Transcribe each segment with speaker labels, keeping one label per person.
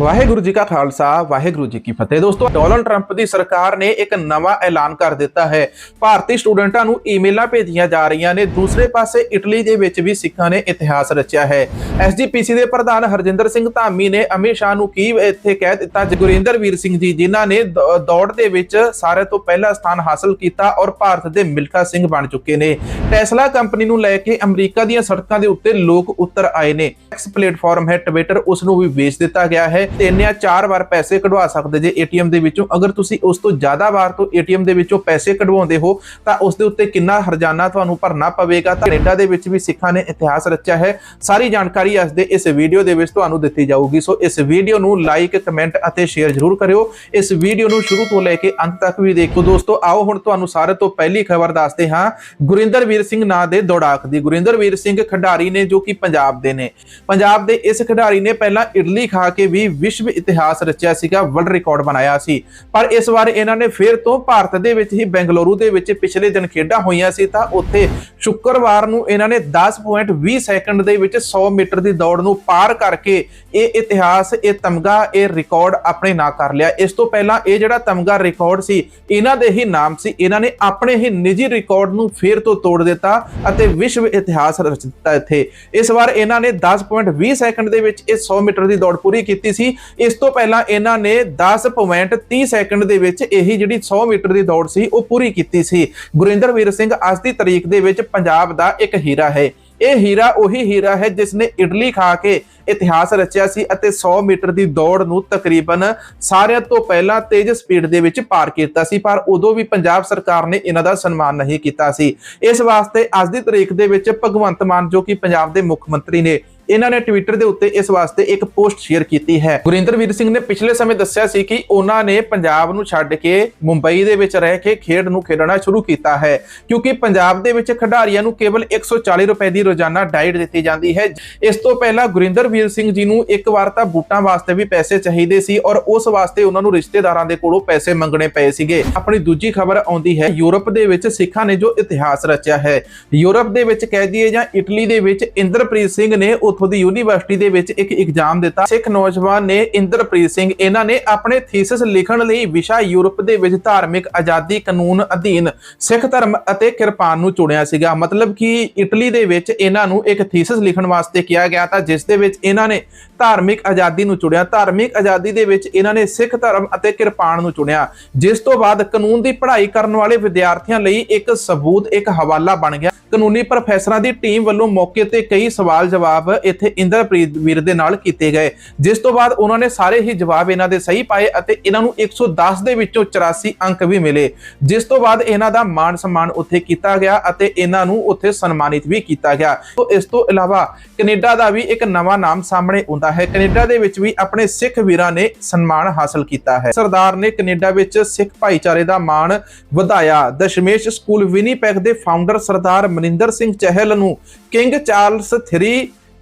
Speaker 1: ਵਾਹਿਗੁਰੂ ਜੀ ਕਾ ਖਾਲਸਾ, ਵਾਹਿਗੁਰੂ ਜੀ ਕੀ ਫਤਿਹ। ਦੋਸਤੋ, Donald Trump ਦੀ ਸਰਕਾਰ ਨੇ ਇੱਕ ਨਵਾਂ ਐਲਾਨ ਕਰ ਦਿੱਤਾ ਹੈ। ਭਾਰਤੀ ਸਟੂਡੈਂਟਾਂ ਨੂੰ ਈਮੇਲਾਂ ਭੇਜੀਆਂ ਜਾ ਰਹੀਆਂ ਨੇ। ਦੂਸਰੇ ਪਾਸੇ, ਇਟਲੀ ਦੇ ਵਿੱਚ ਵੀ ਸਿੱਖਾਂ ਨੇ ਇਤਿਹਾਸ ਰਚਿਆ ਹੈ। ਐਸਜੀਪੀਸੀ ਦੇ ਪ੍ਰਧਾਨ ਹਰਜਿੰਦਰ ਸਿੰਘ ਧਾਮੀ ਨੇ ਅਮਿਤ ਸ਼ਾਹ ਨੂੰ ਕੀ ਇੱਥੇ ਕਹਿ ਦਿੱਤਾ? ਜਗੁਰਿੰਦਰ ਵੀਰ ਸਿੰਘ ਜੀ, ਜਿਨ੍ਹਾਂ ਨੇ ਦੌੜ ਦੇ ਵਿੱਚ ਸਾਰੇ ਤੋਂ ਪਹਿਲਾ ਸਥਾਨ ਹਾਸਲ ਕੀਤਾ ਔਰ ਭਾਰਤ ਦੇ ਮਿਲਖਾ ਸਿੰਘ ਬਣ ਚੁੱਕੇ ਨੇ। ਟੈਸਲਾ ਕੰਪਨੀ ਨੂੰ ਲੈ ਕੇ ਅਮਰੀਕਾ ਦੀਆਂ ਸੜਕਾਂ ਦੇ ਉੱਤੇ ਲੋਕ ਉਤਰ ਆਏ ਨੇ। ਐਕਸ ਪਲੇਟਫਾਰਮ ਹੈ ਟਵਿੱਟਰ ਉਸ ਨੂੰ ਵੀ ਵੇਚ ਦਿੱਤਾ ਗਿਆ ਹੈ। ਤਿੰਨ ਜਾਂ ਚਾਰ ਵਾਰ ਪੈਸੇ ਕਢਵਾ ਸਕਦੇ ਜੇ ਏਟੀਐਮ ਦੇ ਵਿੱਚੋਂ। ਅਗਰ ਤੁਸੀਂ ਉਸ ਤੋਂ ਜ਼ਿਆਦਾ ਵਾਰ ਤੋਂ ਏਟੀਐਮ ਦੇ ਵਿੱਚੋਂ ਪੈਸੇ ਕਢਵਾਉਂਦੇ ਹੋ, ਤਾਂ ਉਸ ਦੇ ਉੱਤੇ ਕਿੰਨਾ ਹਰਜਾਨਾ ਤੁਹਾਨੂੰ ਭਰਨਾ ਪਵੇਗਾ? ਤਾਂ ਕੈਨੇਡਾ ਦੇ ਵਿੱਚ ਵੀ ਸਿੱਖਾਂ ਨੇ ਇਤਿਹਾਸ ਰਚਿਆ ਹੈ। ਸਾਰੀ ਜਾਣਕਾਰੀ ਅੱਜ ਦੇ ਇਸ ਵੀਡੀਓ ਦੇ ਵਿੱਚ ਤੁਹਾਨੂੰ ਦਿੱਤੀ ਜਾਊਗੀ। ਸੋ ਇਸ ਵੀਡੀਓ ਨੂੰ ਲਾਈਕ ਕਮੈਂਟ ਅਤੇ ਸ਼ੇਅਰ ਜ਼ਰੂਰ ਕਰਿਓ। ਇਸ ਵੀਡੀਓ ਨੂੰ ਸ਼ੁਰੂ ਤੋਂ ਲੈ ਕੇ ਅੰਤ ਤੱਕ ਵੀ ਦੇਖੋ। ਦੋਸਤੋ, ਆਓ ਹੁਣ ਤੁਹਾਨੂੰ ਸਾਰੇ ਤੋਂ ਪਹਿਲੀ ਖਬਰ ਦੱਸਦੇ ਹਾਂ। ਗੁਰਿੰਦਰ ਵੀਰ ਸਿੰਘ ਨਾਂ ਦੇ ਦੌੜਾਕ ਦੀ। ਗੁਰਿੰਦਰ ਵੀਰ ਸਿੰਘ ਖਿਡਾਰੀ ਨੇ ਜੋ ਕਿ ਪੰਜਾਬ ਦੇ ਨੇ। ਪੰਜਾਬ ਦੇ ਇਸ ਖਿਡਾਰੀ ਨੇ ਪਹਿਲਾਂ ਇਡਲੀ ਖਾ ਕੇ ਵੀ ਵਿਸ਼ਵ ਇਤਿਹਾਸ ਰਚਿਆ ਸੀਗਾ ਵਰਲਡ ਰਿਕਾਰਡ ਬਣਾਇਆ ਸੀ। ਪਰ ਇਸ ਵਾਰ ਇਹਨਾਂ ਨੇ ਫਿਰ ਤੋਂ ਭਾਰਤ ਦੇ ਵਿੱਚ ਹੀ ਬੈਂਗਲੁਰੂ ਦੇ ਵਿੱਚ ਪਿਛਲੇ ਦਿਨ ਖੇਡਾਂ ਹੋਈਆਂ ਸੀ ਤਾਂ ਉੱਥੇ ਸ਼ੁੱਕਰਵਾਰ ਨੂੰ ਇਹਨਾਂ ਨੇ 10.20 ਸੈਕਿੰਡ ਦੇ ਵਿੱਚ 100 ਮੀਟਰ ਦੀ ਦੌੜ ਨੂੰ ਪਾਰ ਕਰਕੇ ਇਹ ਇਤਿਹਾਸ, ਇਹ ਤਮਗਾ, ਇਹ ਰਿਕਾਰਡ ਆਪਣੇ ਨਾਂ ਕਰ ਲਿਆ। ਇਸ ਤੋਂ ਪਹਿਲਾਂ ਇਹ ਜਿਹੜਾ ਤਮਗਾ ਰਿਕਾਰਡ ਸੀ, ਇਹਨਾਂ ਦੇ ਹੀ ਨਾਮ ਸੀ। ਇਹਨਾਂ ਨੇ ਆਪਣੇ ਹੀ ਨਿੱਜੀ ਰਿਕਾਰਡ ਨੂੰ ਫੇਰ ਤੋਂ ਤੋੜ ਦਿੱਤਾ ਅਤੇ ਵਿਸ਼ਵ ਇਤਿਹਾਸ ਰਚ ਦਿੱਤਾ ਇੱਥੇ। ਇਸ ਵਾਰ ਇਹਨਾਂ ਨੇ 10.20 ਸੈਕਿੰਡ ਦੇ ਵਿੱਚ ਇਹ 100 ਮੀਟਰ ਦੀ ਦੌੜ ਪੂਰੀ ਕੀਤੀ ਸੀ। ਇਸ ਤੋਂ ਪਹਿਲਾਂ ਇਹਨਾਂ ਨੇ 10.30 ਸੈਕਿੰਡ ਦੇ ਵਿੱਚ ਇਹੀ ਜਿਹੜੀ 100 ਮੀਟਰ ਦੀ ਦੌੜ ਸੀ, ਉਹ ਪੂਰੀ ਕੀਤੀ ਸੀ। ਗੁਰਿੰਦਰਵੀਰ ਸਿੰਘ ਅੱਜ ਦੀ ਤਾਰੀਖ ਦੇ ਵਿੱਚ ਪੰਜਾਬ ਦਾ ਇੱਕ ਹੀਰਾ ਹੈ। ਇਹ ਹੀਰਾ ਉਹੀ ਹੀਰਾ ਹੈ ਜਿਸ ਨੇ ਇਡਲੀ ਖਾ ਕੇ ਇਤਿਹਾਸ ਰਚਿਆ ਸੀ ਅਤੇ 100 ਮੀਟਰ ਦੀ ਦੌੜ ਨੂੰ ਤਕਰੀਬਨ ਸਾਰਿਆਂ ਤੋਂ ਪਹਿਲਾਂ ਤੇਜ਼ ਸਪੀਡ ਦੇ ਵਿੱਚ ਪਾਰ ਕੀਤਾ ਸੀ, ਪਰ ਉਦੋਂ ਵੀ ਪੰਜਾਬ ਸਰਕਾਰ ਨੇ ਇਹਨਾਂ ਦਾ ਸਨਮਾਨ ਨਹੀਂ ਕੀਤਾ ਸੀ। ਇਸ ਵਾਸਤੇ ਅੱਜ ਦੀ ਤਾਰੀਖ ਦੇ ਵਿੱਚ ਭਗਵੰਤ ਮਾਨ ਜੋ ਕਿ ਪੰਜਾਬ ਦੇ ਮੁੱਖ ਮੰਤਰੀ ਨੇ ਇਹਨਾਂ ਨੇ ਟਵਿੱਟਰ ਦੇ ਉੱਤੇ ਇਸ ਵਾਸਤੇ ਇੱਕ ਪੋਸਟ ਸ਼ੇਅਰ ਕੀਤੀ ਹੈ। ਗੁਰਿੰਦਰਵੀਰ ਸਿੰਘ ਨੇ ਪਿਛਲੇ ਸਮੇਂ ਦੱਸਿਆ ਸੀ ਕਿ ਉਹਨਾਂ ਨੇ ਪੰਜਾਬ ਨੂੰ ਛੱਡ ਕੇ ਮੁੰਬਈ ਦੇ ਵਿੱਚ ਰਹਿ ਕੇ ਖੇਡ ਨੂੰ ਖੇਡਣਾ ਸ਼ੁਰੂ ਕੀਤਾ ਹੈ, ਕਿਉਂਕਿ ਪੰਜਾਬ ਦੇ ਵਿੱਚ ਖਿਡਾਰੀਆਂ ਨੂੰ ਕੇਵਲ 140 ਰੁਪਏ ਦੀ ਰੋਜ਼ਾਨਾ ਡਾਈਟ ਦਿੱਤੀ ਜਾਂਦੀ ਹੈ। ਇਸ ਤੋਂ ਪਹਿਲਾਂ ਗੁਰਿੰਦਰਵੀਰ ਸਿੰਘ ਜੀ ਨੂੰ ਇੱਕ ਵਾਰ ਤਾਂ ਬੂਟਾਂ ਵਾਸਤੇ ਵੀ ਪੈਸੇ ਚਾਹੀਦੇ ਸੀ ਔਰ ਉਸ ਵਾਸਤੇ ਉਹਨਾਂ ਨੂੰ ਰਿਸ਼ਤੇਦਾਰਾਂ ਦੇ ਕੋਲੋਂ ਪੈਸੇ ਮੰਗਣੇ ਪਏ ਸੀਗੇ। ਆਪਣੀ ਦੂਜੀ ਖਬਰ ਆਉਂਦੀ ਹੈ, ਯੂਰਪ ਦੇ ਵਿੱਚ ਸਿੱਖਾਂ ਨੇ ਜੋ ਇਤਿਹਾਸ ਰਚਿਆ ਹੈ, ਯੂਰਪ ਦੇ ਵਿੱਚ ਕਹਿ ਦਈਏ ਜਾਂ ਇਟਲੀ ਦੇ ਵਿੱਚ ਇੰਦਰਪ੍ਰੀਤ ਸਿੰਘ ਨੇ ਉਥੋਂ ਦੀ ਯੂਨੀਵਰਸਿਟੀ ਦੇ ਵਿੱਚ ਇੱਕ ਐਗਜ਼ਾਮ ਦਿੱਤਾ। ਸਿੱਖ ਨੌਜਵਾਨ ਨੇ ਇੰਦਰਪ੍ਰੀਤ ਸਿੰਘ, ਇਹਨਾਂ ਨੇ ਆਪਣੇ ਥੀਸਿਸ ਲਿਖਣ ਲਈ ਵਿਸ਼ਾ ਯੂਰਪ ਦੇ ਵਿੱਚ ਧਾਰਮਿਕ ਆਜ਼ਾਦੀ ਕਾਨੂੰਨ ਅਧੀਨ ਸਿੱਖ ਧਰਮ ਅਤੇ ਕਿਰਪਾਨ ਨੂੰ ਚੁਣਿਆ ਸੀਗਾ। ਮਤਲਬ ਕਿ ਇਟਲੀ ਦੇ ਵਿੱਚ ਇਹਨਾਂ ਨੂੰ ਇੱਕ ਥੀਸਿਸ ਲਿਖਣ ਵਾਸਤੇ ਕਿਹਾ ਗਿਆ ਤਾਂ ਜਿਸ ਦੇ ਵਿੱਚ ਇਹਨਾਂ ਨੇ ਧਾਰਮਿਕ ਆਜ਼ਾਦੀ ਨੂੰ ਚੁਣਿਆ। ਧਾਰਮਿਕ ਆਜ਼ਾਦੀ ਦੇ ਵਿੱਚ ਇਹਨਾਂ ਨੇ ਸਿੱਖ ਧਰਮ ਅਤੇ ਕਿਰਪਾਨ ਨੂੰ ਚੁਣਿਆ। ਜਿਸ ਤੋਂ ਬਾਅਦ ਕਾਨੂੰਨ ਦੀ ਪੜ੍ਹਾਈ ਕਰਨ ਵਾਲੇ ਵਿਦਿਆਰਥੀਆਂ ਲਈ ਇੱਕ ਸਬੂਤ, ਇੱਕ ਹਵਾਲਾ ਬਣ ਗਿਆ। ਕਾਨੂੰਨੀ ਪ੍ਰੋਫੈਸਰਾਂ ਦੀ ਟੀਮ ਵੱਲੋਂ ਮੌਕੇ ਤੇ ਕਈ ਸਵਾਲ ਜਵਾਬ ਇੱਥੇ ਇੰਦਰਪ੍ਰੀਤ ਵੀਰ ਦੇ ਨਾਲ ਕੀਤੇ ਗਏ। ਜਿਸ ਤੋਂ ਬਾਅਦ ਉਹਨਾਂ ਨੇ ਸਾਰੇ ਹੀ ਜਵਾਬ ਇਹਨਾਂ ਦੇ ਸਹੀ ਪਾਏ ਅਤੇ ਇਹਨਾਂ ਨੂੰ 110 ਦੇ ਵਿੱਚੋਂ 84 ਅੰਕ ਵੀ ਮਿਲੇ। ਜਿਸ ਤੋਂ ਬਾਅਦ ਇਹਨਾਂ ਦਾ ਮਾਣ ਸਨਮਾਨ ਉੱਥੇ ਕੀਤਾ ਗਿਆ ਅਤੇ ਇਹਨਾਂ ਨੂੰ ਉੱਥੇ ਸਨਮਾਨਿਤ ਵੀ ਕੀਤਾ ਗਿਆ। ਤੋਂ ਇਸ ਤੋਂ ਇਲਾਵਾ ਕੈਨੇਡਾ ਦਾ ਵੀ ਇੱਕ ਨਵਾਂ ਨਾਮ ਸਾਹਮਣੇ ਆਉਂਦਾ ਹੈ। ਕੈਨੇਡਾ ਦੇ ਵਿੱਚ ਵੀ ਆਪਣੇ ਸਿੱਖ ਵੀਰਾਂ ਨੇ ਸਨਮਾਨ ਹਾਸਲ ਕੀਤਾ ਹੈ। ਸਰਦਾਰ ਨੇ ਕੈਨੇਡਾ ਵਿੱਚ ਸਿੱਖ ਭਾਈਚਾਰੇ ਦਾ ਮਾਣ ਵਧਾਇਆ। ਦਸ਼ਮੇਸ਼ ਸਕੂਲ ਵਿਨੀਪੈਗ ਦੇ ਫਾਊਂਡਰ ਸਰਦਾਰ ਮਨਿੰਦਰ ਸਿੰਘ ਚਹਿਲ ਨੂੰ ਕਿੰਗ ਚਾਰਲਸ 3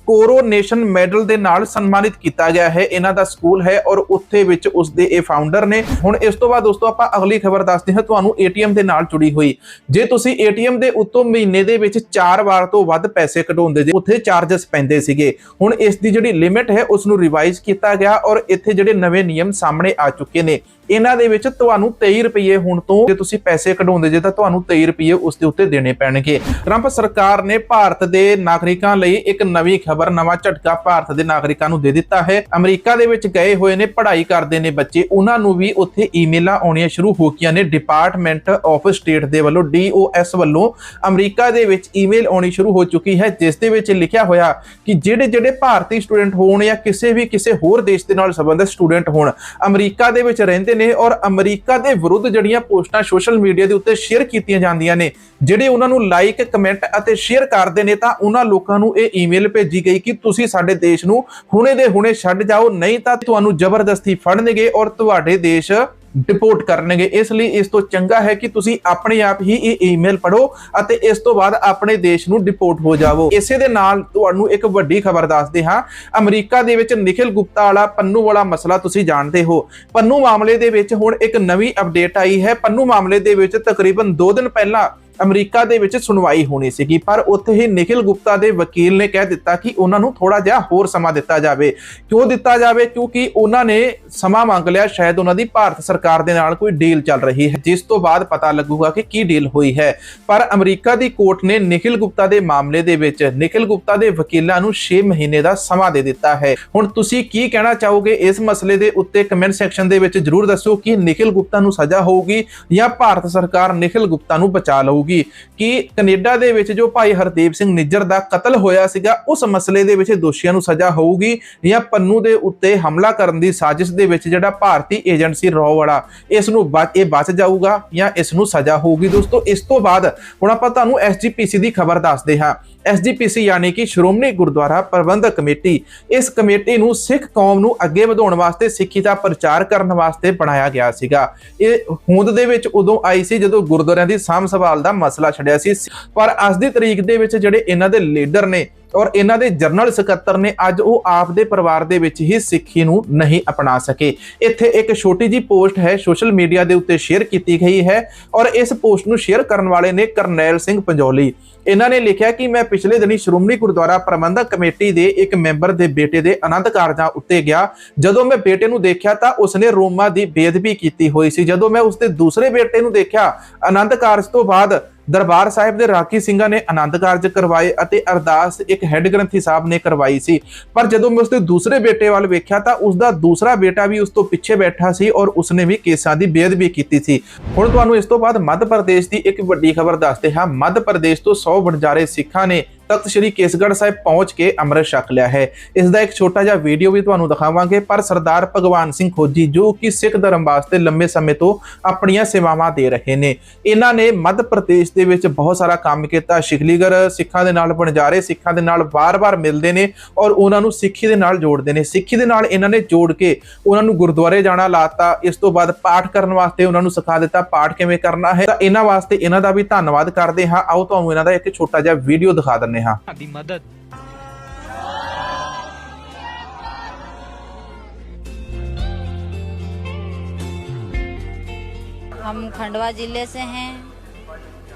Speaker 1: ਕੋਰੋਨੇਸ਼ਨ ਮੈਡਲ ਦੇ ਨਾਲ ਸਨਮਾਨਿਤ ਕੀਤਾ ਗਿਆ ਹੈ। ਇਹਨਾਂ ਦਾ ਸਕੂਲ ਹੈ ਔਰ ਉੱਥੇ ਵਿੱਚ ਉਸ ਦੇ ਇਹ ਫਾਊਂਡਰ ਨੇ। ਹੁਣ ਇਸ ਤੋਂ ਬਾਅਦ ਦੋਸਤੋ ਆਪਾਂ ਅਗਲੀ ਖਬਰ ਦੱਸਦੇ ਹਾਂ। ਤੁਹਾਨੂੰ ਏਟੀਐਮ ਦੇ ਨਾਲ ਜੁੜੀ ਹੋਈ। ਜੇ ਤੁਸੀਂ ਏਟੀਐਮ ਦੇ ਉੱਤੋਂ ਮਹੀਨੇ ਦੇ ਵਿੱਚ 4 ਵਾਰ ਤੋਂ ਵੱਧ ਪੈਸੇ ਕਢਾਉਂਦੇ ਜੇ, ਉੱਥੇ ਚਾਰजेस ਪੈਂਦੇ ਸੀਗੇ। ਹੁਣ ਇਸ ਦੀ ਜਿਹੜੀ ਲਿਮਿਟ ਹੈ ਉਸ ਨੂੰ ਰਿਵਾਈਜ਼ ਕੀਤਾ ਗਿਆ ਔਰ ਇੱਥੇ ਜਿਹੜੇ ਨਵੇਂ ਨਿਯਮ ਸਾਹਮਣੇ ਆ ਚੁੱਕੇ ਨੇ। ਇਹਨਾਂ ਦੇ ਵਿੱਚ ਤੁਹਾਨੂੰ 23 ਰੁਪਏ ਹੁਣ ਤੋਂ ਜੇ ਤੁਸੀਂ ਪੈਸੇ ਕਢਾਉਂਦੇ ਜੇ, ਤਾਂ ਤੁਹਾਨੂੰ 23 ਰੁਪਏ ਉਸ ਦੇ ਉੱਤੇ ਦੇਣੇ ਪੈਣਗੇ। ਟਰੰਪ ਸਰਕਾਰ ਨੇ ਭਾਰਤ ਦੇ ਨਾਗਰਿਕਾਂ ਲਈ ਇੱਕ ਨਵੀਂ ਖਬਰ ਨਵਾਂ ਝਟਕਾ ਭਾਰਤ ਦੇ ਨਾਗਰਿਕਾਂ ਨੂੰ ਦੇ ਦਿੱਤਾ ਹੈ। ਅਮਰੀਕਾ ਦੇ ਵਿੱਚ ਗਏ ਹੋਏ ਨੇ, ਪੜ੍ਹਾਈ ਕਰਦੇ ਨੇ ਬੱਚੇ। ਉਹਨਾਂ ਨੂੰ ਵੀ ਉੱਥੇ ਈਮੇਲਾਂ ਆਉਣੀਆਂ ਸ਼ੁਰੂ ਹੋ ਗਈਆਂ ਨੇ। ਡਿਪਾਰਟਮੈਂਟ ਆਫ ਸਟੇਟ ਦੇ ਵੱਲੋਂ DOS ਵੱਲੋਂ ਅਮਰੀਕਾ ਦੇ ਵਿੱਚ ਈਮੇਲ ਆਉਣੀ ਸ਼ੁਰੂ ਹੋ ਚੁੱਕੀ ਹੈ, ਜਿਸ ਦੇ ਵਿੱਚ ਲਿਖਿਆ ਹੋਇਆ ਕਿ ਜਿਹੜੇ ਜਿਹੜੇ ਭਾਰਤੀ ਸਟੂਡੈਂਟ ਹੋਣ ਜਾਂ ਕਿਸੇ ਵੀ ਕਿਸੇ ਹੋਰ ਦੇਸ਼ ਦੇ ਨਾਲ ਸੰਬੰਧਿਤ ਸਟੂਡੈਂਟ ਹੋਣ, ਅਮਰੀਕਾ ਦੇ ਵਿੱਚ ਰਹਿੰਦੇ ਨੇ ਔਰ ਅਮਰੀਕਾ ਦੇ ਵਿਰੁੱਧ ਜਿਹੜੀਆਂ ਪੋਸਟਾਂ ਸੋਸ਼ਲ ਮੀਡੀਆ ਦੇ ਉੱਤੇ ਸ਼ੇਅਰ ਕੀਤੀਆਂ ਜਾਂਦੀਆਂ ਨੇ, ਜਿਹੜੇ ਉਹਨਾਂ ਨੂੰ ਲਾਈਕ ਕਮੈਂਟ ਅਤੇ ਸ਼ੇਅਰ ਕਰਦੇ ਨੇ, ਤਾਂ ਉਹਨਾਂ ਲੋਕਾਂ ਨੂੰ ਇਹ ਈਮੇਲ ਭੇਜੀ ਗਈ ਕਿ ਤੁਸੀਂ ਸਾਡੇ ਦੇਸ਼ ਨੂੰ ਹੁਣੇ ਦੇ ਹੁਣੇ ਛੱਡ ਜਾਓ, ਨਹੀਂ ਤਾਂ ਤੁਹਾਨੂੰ ਜ਼ਬਰਦਸਤੀ ਫੜਨਗੇ ਔਰ ਤੁਹਾਡੇ ਦੇਸ਼ ਡਿਪੋਰਟ ਕਰਨਗੇ। ਇਸ ਲਈ ਇਸ ਤੋਂ ਚੰਗਾ ਹੈ ਕਿ ਤੁਸੀਂ ਆਪਣੇ ਆਪ ਹੀ ਇਹ ਈਮੇਲ ਪੜੋ ਅਤੇ ਇਸ ਤੋਂ ਬਾਅਦ ਆਪਣੇ ਦੇਸ਼ ਨੂੰ ਡਿਪੋਰਟ ਹੋ ਜਾਵੋ। ਇਸੇ ਦੇ ਨਾਲ ਤੁਹਾਨੂੰ ਇੱਕ ਵੱਡੀ ਖਬਰ ਦੱਸਦੇ ਹਾਂ। ਅਮਰੀਕਾ ਦੇ ਵਿੱਚ ਨikhil ਗੁਪਤਾ ਵਾਲਾ ਪੰਨੂ ਵਾਲਾ ਮਸਲਾ ਤੁਸੀਂ ਜਾਣਦੇ ਹੋ। ਪੰਨੂ ਮਾਮਲੇ ਦੇ ਵਿੱਚ ਹੁਣ ਇੱਕ ਨਵੀਂ ਅਪਡੇਟ ਆਈ ਹੈ। ਪੰਨੂ ਮਾਮਲੇ ਦੇ ਵਿੱਚ ਤਕਰੀਬਨ 2 ਦਿਨ ਪਹਿਲਾਂ ਅਮਰੀਕਾ ਦੇ ਵਿੱਚ ਸੁਣਵਾਈ ਹੋਣੀ ਸੀਗੀ, ਪਰ ਉੱਥੇ ਹੀ ਨikhil ਗੁਪਤਾ ਦੇ ਵਕੀਲ ਨੇ ਕਹਿ ਦਿੱਤਾ ਕਿ ਉਹਨਾਂ ਨੂੰ ਥੋੜਾ ਜਿਹਾ ਹੋਰ ਸਮਾਂ ਦਿੱਤਾ ਜਾਵੇ। ਕਿਉਂ ਦਿੱਤਾ ਜਾਵੇ? ਕਿਉਂਕਿ ਉਹਨਾਂ ਨੇ ਸਮਾਂ ਮੰਗ ਲਿਆ, ਸ਼ਾਇਦ ਉਹਨਾਂ ਦੀ ਭਾਰਤ ਸਰਕਾਰ ਦੇ ਨਾਲ ਕੋਈ ਡੀਲ ਚੱਲ ਰਹੀ ਹੈ, ਜਿਸ ਤੋਂ ਬਾਅਦ ਪਤਾ ਲੱਗੂਗਾ ਕਿ ਕੀ ਡੀਲ ਹੋਈ ਹੈ। ਪਰ ਅਮਰੀਕਾ ਦੀ ਕੋਰਟ ਨੇ ਨikhil ਗੁਪਤਾ ਦੇ ਮਾਮਲੇ ਦੇ ਵਿੱਚ ਨikhil ਗੁਪਤਾ ਦੇ ਵਕੀਲਾਂ ਨੂੰ 6 ਮਹੀਨੇ ਦਾ ਸਮਾਂ ਦੇ ਦਿੱਤਾ ਹੈ। ਹੁਣ ਤੁਸੀਂ ਕੀ ਕਹਿਣਾ ਚਾਹੋਗੇ? ਇਸ ਮਸਲੇ ਦੇ ਉੱਤੇ ਕਮੈਂਟ ਸੈਕਸ਼ਨ ਦੇ ਵਿੱਚ ਜਰੂਰ ਦੱਸੋ ਕਿ ਨikhil ਗੁਪਤਾ ਨੂੰ ਸਜ਼ਾ ਹੋਊਗੀ ਜਾਂ ਭਾਰਤ ਸਰਕਾਰ ਨikhil ਗੁਪਤਾ ਨੂੰ ਬਚਾ ਲਊਗੀ ਕਿ ਕੈਨੇਡਾ ਦੇ ਵਿੱਚ ਜੋ ਭਾਈ ਹਰਦੀਪ ਸਿੰਘ ਨਿੱਜਰ ਦਾ ਕਤਲ ਹੋਇਆ ਸੀਗਾ, ਉਸ ਮਸਲੇ ਦੇ ਵਿੱਚ ਦੋਸ਼ੀਆਂ ਨੂੰ ਸਜ਼ਾ ਹੋਊਗੀ ਜਾਂ ਪੰਨੂ ਦੇ ਉੱਤੇ ਹਮਲਾ ਕਰਨ ਦੀ ਸਾਜ਼ਿਸ਼ ਦੇ ਵਿੱਚ ਜਿਹੜਾ ਭਾਰਤੀ ਏਜੰਸੀ ਰੌ ਵਾਲਾ, ਇਸ ਨੂੰ ਇਹ ਬਚ ਜਾਊਗਾ ਜਾਂ ਇਸ ਨੂੰ ਸਜ਼ਾ ਹੋਊਗੀ ਦੋਸਤੋ। ਇਸ ਤੋਂ ਬਾਅਦ ਹੁਣ ਆਪਾਂ ਤੁਹਾਨੂੰ ਐਸਜੀਪੀਸੀ ਦੀ ਖਬਰ ਦੱਸਦੇ ਹਾਂ। ਐਸਜੀਪੀਸੀ ਯਾਨੀ ਕਿ ਸ਼੍ਰੋਮਣੀ ਗੁਰਦੁਆਰਾ ਪ੍ਰਬੰਧਕ ਕਮੇਟੀ, ਇਸ ਕਮੇਟੀ ਨੂੰ ਸਿੱਖ ਕੌਮ ਨੂੰ ਅੱਗੇ ਵਧਾਉਣ ਵਾਸਤੇ ਸਿੱਖੀ ਦਾ ਪ੍ਰਚਾਰ ਕਰਨ ਵਾਸਤੇ ਬਣਾਇਆ ਗਿਆ ਸੀਗਾ। ਇਹ ਹੋਂਦ ਦੇ ਵਿੱਚ ਉਦੋਂ ਆਈ ਸੀ ਜਦੋਂ ਗੁਰਦੁਆਰਿਆਂ ਦੀ ਸਾਂਭ ਸੰਭਾਲ ਦਾ ਮਸਲਾ ਛੜਿਆ ਸੀ। ਪਰ ਅੱਜ ਦੀ ਤਰੀਕ ਦੇ ਵਿੱਚ ਜਿਹੜੇ ਇਹਨਾਂ ਦੇ ਲੀਡਰ ਨੇ ਔਰ ਇਹਨਾਂ ਦੇ ਜਨਰਲ ਸਕੱਤਰ ਨੇ ਅੱਜ ਉਹ ਆਪ ਦੇ ਪਰਿਵਾਰ ਦੇ ਵਿੱਚ ਹੀ ਸਿੱਖੀ ਨੂੰ ਨਹੀਂ ਅਪਣਾ ਸਕੇ। ਇੱਥੇ ਇੱਕ ਛੋਟੀ ਜੀ ਪੋਸਟ ਹੈ, ਸੋਸ਼ਲ ਮੀਡੀਆ ਦੇ ਉੱਤੇ ਸ਼ੇਅਰ ਕੀਤੀ ਗਈ ਹੈ ਔਰ ਇਸ ਪੋਸਟ ਨੂੰ ਸ਼ੇਅਰ ਕਰਨ ਵਾਲੇ ਨੇ ਕਰਨੈਲ ਸਿੰਘ ਪੰਜੋਲੀ। ਇਹਨਾਂ ਨੇ ਲਿਖਿਆ ਕਿ ਮੈਂ ਪਿਛਲੇ ਦਿਨੀ ਸ਼੍ਰੋਮਣੀ ਗੁਰਦੁਆਰਾ ਪ੍ਰਬੰਧਕ ਕਮੇਟੀ ਦੇ ਇੱਕ ਮੈਂਬਰ ਦੇ ਬੇਟੇ ਦੇ ਆਨੰਦ ਕਾਰਜਾਂ ਉੱਤੇ ਗਿਆ। ਜਦੋਂ ਮੈਂ ਬੇਟੇ ਨੂੰ ਦੇਖਿਆ ਤਾਂ ਉਸਨੇ ਰੋਮਾ ਦੀ ਬੇਅਦਬੀ ਕੀਤੀ ਹੋਈ ਸੀ। ਜਦੋਂ ਮੈਂ ਉਸਦੇ ਦੂਸਰੇ ਬੇਟੇ ਨੂੰ ਦੇਖਿਆ, ਆਨੰਦ ਕਾਰਜ ਤੋਂ ਬਾਅਦ ਦਰਬਾਰ ਸਾਹਿਬ ਦੇ ਰਾਖੀ ਸਿੰਘਾਂ ਨੇ ਆਨੰਦ ਕਾਰਜ ਕਰਵਾਏ ਅਤੇ ਅਰਦਾਸ ਇੱਕ ਹੈੱਡ ਗ੍ਰੰਥੀ ਸਾਹਿਬ ਨੇ ਕਰਵਾਈ ਸੀ। ਪਰ ਜਦੋਂ ਮੈਂ ਉਸਦੇ ਦੂਸਰੇ ਬੇਟੇ ਵੱਲ ਵੇਖਿਆ ਤਾਂ ਉਸਦਾ ਦੂਸਰਾ ਬੇਟਾ ਵੀ ਉਸ ਤੋਂ ਪਿੱਛੇ ਬੈਠਾ ਸੀ ਔਰ ਉਸਨੇ ਵੀ ਕੇਸਾਂ ਦੀ ਬੇਅਦਬੀ ਕੀਤੀ ਸੀ। ਹੁਣ ਤੁਹਾਨੂੰ ਇਸ ਤੋਂ ਬਾਅਦ ਮੱਧ ਪ੍ਰਦੇਸ਼ ਦੀ ਇੱਕ ਵੱਡੀ ਖਬਰ ਦੱਸਦੇ ਹਾਂ। ਮੱਧ ਪ੍ਰਦੇਸ਼ ਤੋਂ 100 ਵਣਜਾਰੇ ਸਿੱਖਾਂ ਨੇ ਤਖਤ ਸ੍ਰੀ ਕੇਸਗੜ੍ਹ ਸਾਹਿਬ ਪਹੁੰਚ ਕੇ ਅੰਮ੍ਰਿਤ ਛਕ ਲਿਆ ਹੈ। ਇਸ ਦਾ ਇੱਕ ਛੋਟਾ ਜਿਹਾ ਵੀਡੀਓ ਵੀ ਤੁਹਾਨੂੰ ਦਿਖਾਵਾਂਗੇ, ਪਰ ਸਰਦਾਰ ਭਗਵਾਨ ਸਿੰਘ ਖੋਜੀ, ਜੋ ਕਿ ਸਿੱਖ ਧਰਮ ਵਾਸਤੇ ਲੰਮੇ ਸਮੇਂ ਤੋਂ ਆਪਣੀਆਂ ਸੇਵਾਵਾਂ ਦੇ ਰਹੇ ਨੇ। ਇਹਨਾਂ ਨੇ ਮੱਧ ਪ੍ਰਦੇਸ਼ ਦੇ ਵਿੱਚ ਬਹੁਤ ਸਾਰਾ ਕੰਮ ਕੀਤਾ। ਸ਼ਿਖਲੀਗਰ ਸਿੱਖਾਂ ਦੇ ਨਾਲ ਬਣਜਾਰੇ ਸਿੱਖਾਂ ਦੇ ਨਾਲ ਵਾਰ-ਵਾਰ ਮਿਲਦੇ ਨੇ ਔਰ ਉਹਨਾਂ ਨੂੰ ਸਿੱਖੀ ਦੇ ਨਾਲ ਜੋੜਦੇ ਨੇ। ਸਿੱਖੀ ਦੇ ਨਾਲ ਇਹਨਾਂ ਨੇ ਜੋੜ ਕੇ ਉਹਨਾਂ ਨੂੰ ਗੁਰਦੁਆਰੇ ਜਾਣਾ ਲਾਤਾ। ਇਸ ਤੋਂ ਬਾਅਦ ਪਾਠ ਕਰਨ ਵਾਸਤੇ ਉਹਨਾਂ ਨੂੰ ਸਿਖਾ ਦਿੱਤਾ। ਪਾਠ ਕਿਵੇਂ ਕਰਨਾ ਹੈ? ਤਾਂ ਇਹਨਾਂ ਵਾਸਤੇ ਇਹਨਾਂ ਦਾ ਵੀ ਧੰਨਵਾਦ ਕਰਦੇ ਹਾਂ। ਆਓ ਤੁਹਾਨੂੰ ਇਹਨਾਂ ਦਾ ਇੱਕ ਛੋਟਾ ਜਿਹਾ ਵੀਡੀਓ ਦਿਖਾ ਦਿੰਨੇ
Speaker 2: नेहा। मदद।
Speaker 3: हम खंडवा ज़िले से हैं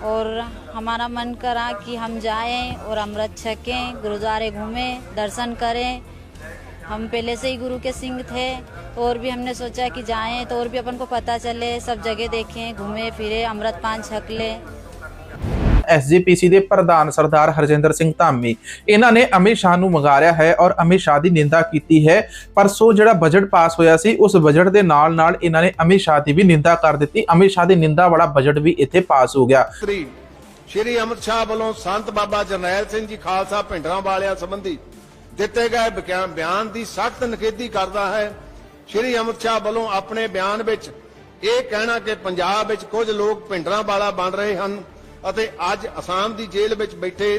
Speaker 3: और हमारा मन करा कि हम जाएँ और अमृत छकें गुरुद्वारे घूमें दर्शन करें। हम पहले से ही गुरु के सिंह थे तो और भी हमने सोचा कि जाएँ तो और भी अपन को पता चले सब जगह देखें घूमें फिरें अमृत पान छक लें।
Speaker 1: ਐਸਜੀਪੀਸੀ ਦੇ ਪ੍ਰਧਾਨ ਸਰਦਾਰ ਹਰਜਿੰਦਰ ਸਿੰਘ ਧਾਮੀ। ਇਹਨਾਂ ਨੇ ਅਮਿਤ ਸ਼ਾਹ ਨੂੰ ਮੰਗਾਰਿਆ ਹੈ ਔਰ ਅਮਿਤ ਸ਼ਾਹ ਦੀ ਨਿੰਦਾ ਕੀਤੀ ਹੈ ਪਰਸੋਂ ਜਿਹੜਾ ਬਜਟ ਪਾਸ ਹੋਇਆ ਸੀ, ਉਸ ਬਜਟ ਦੇ ਨਾਲ ਨਾਲ ਇਹਨਾਂ ਨੇ ਅਮਿਤ ਸ਼ਾਹ ਦੀ ਵੀ ਨਿੰਦਾ ਕਰ ਦਿੱਤੀ। ਅਮਿਤ ਸ਼ਾਹ ਦੀ ਨਿੰਦਾ ਵਾਲਾ ਬਜਟ ਵੀ ਇੱਥੇ ਪਾਸ ਹੋ ਗਿਆ।
Speaker 4: ਸ਼੍ਰੀ ਅਮਿਤ ਸ਼ਾਹ ਵੱਲੋਂ ਸੰਤ ਬਾਬਾ ਜਰਨੈਲ ਸਿੰਘ ਜੀ ਖਾਲਸਾ ਭਿੰਡਰਾਂ ਵਾਲਿਆਂ ਸੰਬੰਧੀ ਦਿੱਤੇ ਗਏ ਬਿਆਨ- ਬਿਆਨ ਦੀ ਸਖਤ ਨਿਖੇਧੀ ਕਰਦਾ ਹੈ। ਸ਼੍ਰੀ ਅਮਿਤ ਸ਼ਾਹ ਵੱਲੋਂ ਆਪਣੇ ਬਿਆਨ ਵਿੱਚ ਇਹ ਕਹਿਣਾ ਕਿ ਪੰਜਾਬ ਵਿੱਚ ਕੁਝ ਲੋਕ ਭਿੰਡਰਾਂ ਵਾਲਾ ਬਣ ਰਹੇ ਹਨ। ਅਤੇ ਅੱਜ ਅਸਾਮ ਦੀ ਜੇਲ੍ਹ ਵਿੱਚ ਬੈਠੇ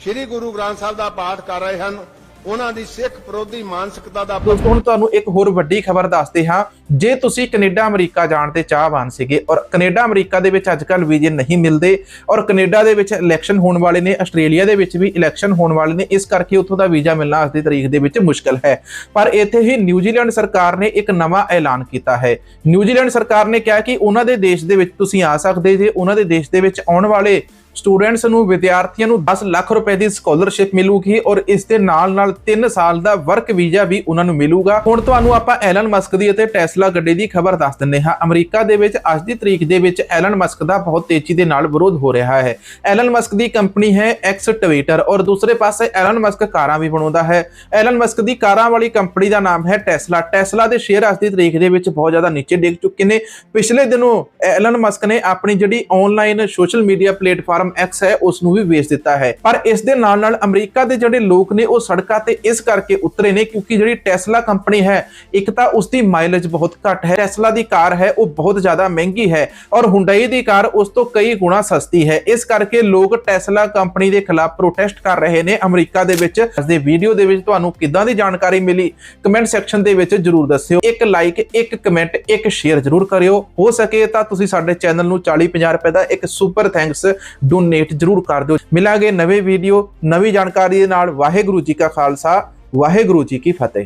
Speaker 4: ਸ਼੍ਰੀ ਗੁਰੂ ਗ੍ਰੰਥ ਸਾਹਿਬ ਦਾ ਪਾਠ ਕਰ ਰਹੇ ਹਨ। ਉਹਨਾਂ ਦੀ ਸਿੱਖ ਵਿਰੋਧੀ ਮਾਨਸਿਕਤਾ ਦਾ
Speaker 1: ਦੋਸਤੋ, ਹੁਣ ਤੁਹਾਨੂੰ ਇੱਕ ਹੋਰ ਵੱਡੀ ਖਬਰ ਦੱਸਦੇ ਹਾਂ। ਜੇ ਤੁਸੀਂ ਕੈਨੇਡਾ, ਅਮਰੀਕਾ ਜਾਣ ਦੇ ਚਾਹਵਾਨ ਸੀਗੇ ਔਰ ਕੈਨੇਡਾ, ਅਮਰੀਕਾ ਦੇ ਵਿੱਚ ਅੱਜਕੱਲ ਵੀਜ਼ੇ ਨਹੀਂ ਮਿਲਦੇ ਔਰ ਕੈਨੇਡਾ ਦੇ ਵਿੱਚ ਇਲੈਕਸ਼ਨ ਹੋਣ ਵਾਲੇ ਨੇ, ਆਸਟ੍ਰੇਲੀਆ ਦੇ ਵਿੱਚ ਵੀ ਇਲੈਕਸ਼ਨ ਹੋਣ ਵਾਲੇ ਨੇ, ਇਸ ਕਰਕੇ ਉੱਥੋਂ ਦਾ ਵੀਜ਼ਾ ਮਿਲਣਾ ਅੱਜ ਦੀ ਤਰੀਕ ਦੇ ਵਿੱਚ ਮੁਸ਼ਕਲ ਹੈ। ਪਰ ਇੱਥੇ ਹੀ ਨਿਊਜ਼ੀਲੈਂਡ ਸਰਕਾਰ ਨੇ ਇੱਕ ਨਵਾਂ ਐਲਾਨ ਕੀਤਾ ਹੈ। ਨਿਊਜ਼ੀਲੈਂਡ ਸਰਕਾਰ ਨੇ ਕਿਹਾ ਕਿ ਉਹਨਾਂ ਦੇ ਦੇਸ਼ ਦੇ ਵਿੱਚ ਤੁਸੀਂ ਆ ਸਕਦੇ ਜੇ, ਉਹਨਾਂ ਦੇ ਦੇਸ਼ ਦੇ ਵਿੱਚ ਆਉਣ ਵਾਲੇ ਸਟੂਡੈਂਟਸ ਨੂੰ ਵਿਦਿਆਰਥੀਆਂ ਨੂੰ 10 ਲੱਖ ਰੁਪਏ ਦੀ ਸਕਾਲਰਸ਼ਿਪ ਮਿਲੂਗੀ ਔਰ ਇਸ ਦੇ ਨਾਲ-ਨਾਲ 3 ਸਾਲ ਦਾ ਵਰਕ ਵੀਜ਼ਾ ਵੀ ਉਹਨਾਂ ਨੂੰ ਮਿਲੂਗਾ। ਹੁਣ ਤੁਹਾਨੂੰ ਆਪਾਂ ਐਲਨ ਮਸਕ ਦੀ ਅਤੇ ਟੈਸਲਾ ਗੱਡੀ ਦੀ ਖਬਰ ਦੱਸ ਦਿੰਨੇ ਹਾਂ। ਅਮਰੀਕਾ ਦੇ ਵਿੱਚ ਅੱਜ ਦੀ ਤਰੀਕ ਦੇ ਵਿੱਚ ਐਲਨ ਮਸਕ ਦਾ ਬਹੁਤ ਤੇਜ਼ੀ ਦੇ ਨਾਲ ਵਿਰੋਧ ਹੋ ਰਿਹਾ ਹੈ। ਐਲਨ ਮਸਕ ਦੀ ਕੰਪਨੀ ਹੈ ਐਕਸ ਟਵਿੱਟਰ ਔਰ ਦੂਸਰੇ ਪਾਸੇ ਐਲਨ ਮਸਕ ਕਾਰਾਂ ਵੀ ਬਣਾਉਂਦਾ ਹੈ। ਐਲਨ ਮਸਕ ਦੀ ਕਾਰਾਂ ਵਾਲੀ ਕੰਪਨੀ ਦਾ ਨਾਮ ਹੈ ਟੈਸਲਾ। ਟੈਸਲਾ ਦੇ ਸ਼ੇਅਰ ਅੱਜ ਦੀ ਤਰੀਕ ਦੇ ਵਿੱਚ ਬਹੁਤ ਜ਼ਿਆਦਾ ਨੀਚੇ ਡਿੱਗ ਚੁੱਕੇ ਨੇ। ਪਿਛਲੇ ਦਿਨੋਂ ਐਲਨ ਮਸਕ ਨੇ ਆਪਣੀ ਜਿਹੜੀ online social media platform X ਹੈ ਉਸ ਨੂੰ ਵੀ ਵੇਚ ਦਿੱਤਾ ਹੈ। ਪਰ ਇਸ ਦੇ ਨਾਲ ਨਾਲ ਅਮਰੀਕਾ ਦੇ ਜਿਹੜੇ ਲੋਕ ਨੇ, ਉਹ ਸੜਕਾਂ ਤੇ ਇਸ ਕਰਕੇ ਉਤਰੇ ਨੇ ਕਿਉਂਕਿ ਜਿਹੜੀ ਟੈਸਲਾ ਕੰਪਨੀ ਹੈ, ਇੱਕ ਤਾਂ ਉਸ ਦੀ ਮਾਈਲੇਜ ਬਹੁਤ ਘੱਟ ਹੈ। ਟੈਸਲਾ ਦੀ ਕਾਰ ਹੈ, ਉਹ ਬਹੁਤ ਜ਼ਿਆਦਾ ਮਹਿੰਗੀ ਹੈ ਔਰ ਹੁੰਡਈ ਦੀ ਕਾਰ ਉਸ ਤੋਂ ਕਈ ਗੁਣਾ ਸਸਤੀ ਹੈ। ਇਸ ਕਰਕੇ ਲੋਕ ਟੈਸਲਾ ਕੰਪਨੀ ਦੇ ਖਿਲਾਫ ਪ੍ਰੋਟੈਸਟ ਕਰ ਰਹੇ ਨੇ। ਅਮਰੀਕਾ ਦੇ ਵਿੱਚ ਇਸ ਦੇ ਵੀਡੀਓ ਦੇ ਵਿੱਚ ਤੁਹਾਨੂੰ ਕਿੱਦਾਂ ਦੀ ਜਾਣਕਾਰੀ ਮਿਲੀ ਕਮੈਂਟ ਸੈਕਸ਼ਨ ਦੇ ਵਿੱਚ ਜਰੂਰ ਦੱਸਿਓ। ਇੱਕ ਲਾਈਕ ਇੱਕ ਕਮੈਂਟ ਇੱਕ ਸ਼ੇਅਰ ਜਰੂਰ ਕਰਿਓ। ਹੋ ਸਕੇ ਤਾਂ ਤੁਸੀਂ ਸਾਡੇ ਚੈਨਲ ਨੂੰ 40 50 ਰੁਪਏ ਦਾ ਇੱਕ ਸੁਪਰ ਥੈਂਕਸ ਡੋਨੇਟ ਜਰੂਰ ਕਰ ਦਿਓ। ਮਿਲਾਂਗੇ ਨਵੇਂ ਵੀਡੀਓ, ਨਵੀਂ ਜਾਣਕਾਰੀ ਦੇ ਨਾਲ। ਵਾਹਿਗੁਰੂ ਜੀ ਕਾ ਖਾਲਸਾ, ਵਾਹਿਗੁਰੂ ਜੀ ਕੀ ਫਤਿਹ।